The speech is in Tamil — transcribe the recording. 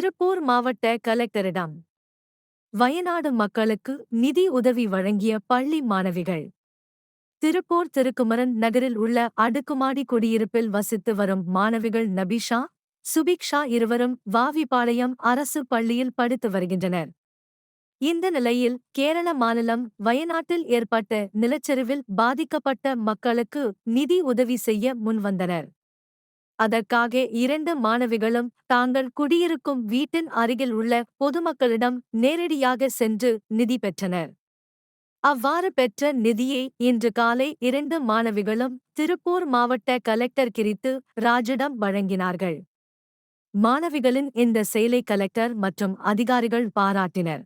திருப்பூர் மாவட்ட கலெக்டரிடம் வயநாடு மக்களுக்கு நிதி உதவி வழங்கிய பள்ளி மாணவிகள். திருப்பூர் திருக்குமரன் நகரில் உள்ள அடுக்குமாடி குடியிருப்பில் வசித்து வரும் மாணவிகள் நபிஷா சுபிக்ஷா இருவரும் வாவிபாளையம் அரசு பள்ளியில் படித்து வருகின்றனர். இந்த நிலையில் கேரள மாநிலம் வயநாட்டில் ஏற்பட்ட நிலச்சரிவில் பாதிக்கப்பட்ட மக்களுக்கு நிதி உதவி செய்ய முன்வந்தனர். அதற்காக இரண்டு மாணவிகளும் தாங்கள் குடியிருக்கும் வீட்டின் அருகில் உள்ள பொதுமக்களிடம் நேரடியாக சென்று நிதி பெற்றனர். அவ்வாறு பெற்ற நிதியை இன்று காலை இரண்டு மாணவிகளும் திருப்பூர் மாவட்ட கலெக்டர் கிரித்து ராஜிடம் வழங்கினார்கள். மாணவிகளின் இந்த செயலை கலெக்டர் மற்றும் அதிகாரிகள் பாராட்டினர்.